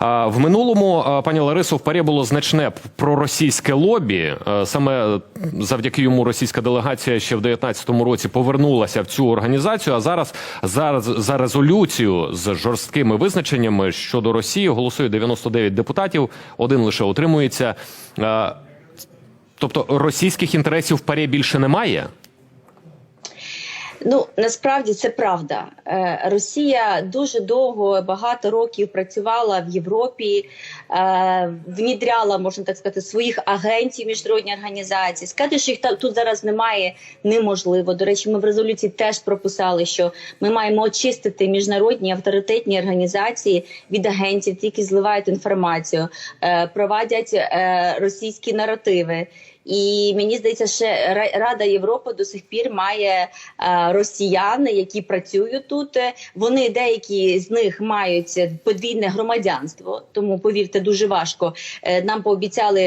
В минулому, пані Ларисо, в ПАРЄ було значне проросійське лобі. Е, Саме завдяки йому російська делегація ще в 19-му році повернулася в цю організацію. А зараз, зараз за резолюцію з жорсткими визначеннями щодо Росії голосує 99 депутатів, один лише утримується. Е, Тобто російських інтересів в ПАРЄ більше немає. Ну насправді це правда. Е, Росія дуже довго, багато років працювала в Європі, е, внідряла, можна так сказати, своїх агентів міжнародні організації. Сказати, що їх тут зараз немає, неможливо. До речі, ми в резолюції теж прописали, що ми маємо очистити міжнародні авторитетні організації від агентів, які зливають інформацію, е, провадять російські наративи. І мені здається, ще Рада Європи до сих пір має е, росіяни, які працюють тут. Вони деякі з них мають подвійне громадянство, тому повірте, дуже важко. Е, Нам пообіцяли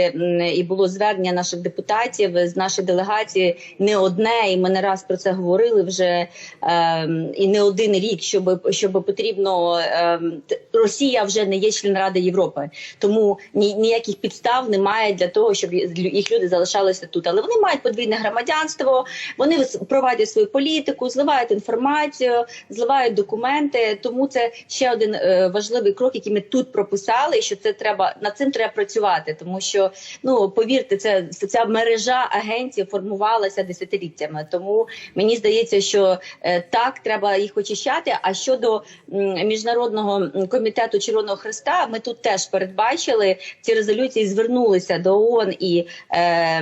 і було звернення наших депутатів з нашої делегації не одне, і ми не раз про це говорили вже е, і не один рік, щоб щоб потрібно е, Росія вже не є член Ради Європи, тому ні, ніяких підстав немає для того, щоб їх люди залишалися тут. Але вони мають подвійне громадянство, вони проводять свою політику, зливають інформацію, зливають документи. Тому це ще один е, важливий крок, який ми тут прописали. Що це треба над цим треба працювати, тому що ну повірте, це ця мережа агентів формувалася десятиліттями. Тому мені здається, що е, так треба їх очищати. А щодо міжнародного комітету Червоного Христа, ми тут теж передбачили в цій резолюції. Звернулися до ООН і е,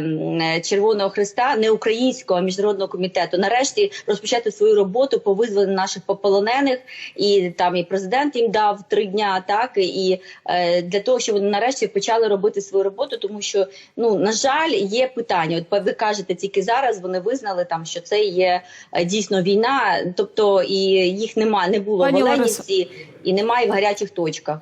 Червоного Христа, не українського а міжнародного комітету. Нарешті розпочати свою роботу по визволенню наших пополонених, і там і президент їм дав три дня. Так і е, для того, щоб вони нарешті почали робити свою роботу, тому що ну на жаль, є питання. От ви кажете, тільки зараз вони визнали там, що це є е, дійсно війна, тобто і їх нема, не було Пані в. Оленівці і немає в гарячих точках.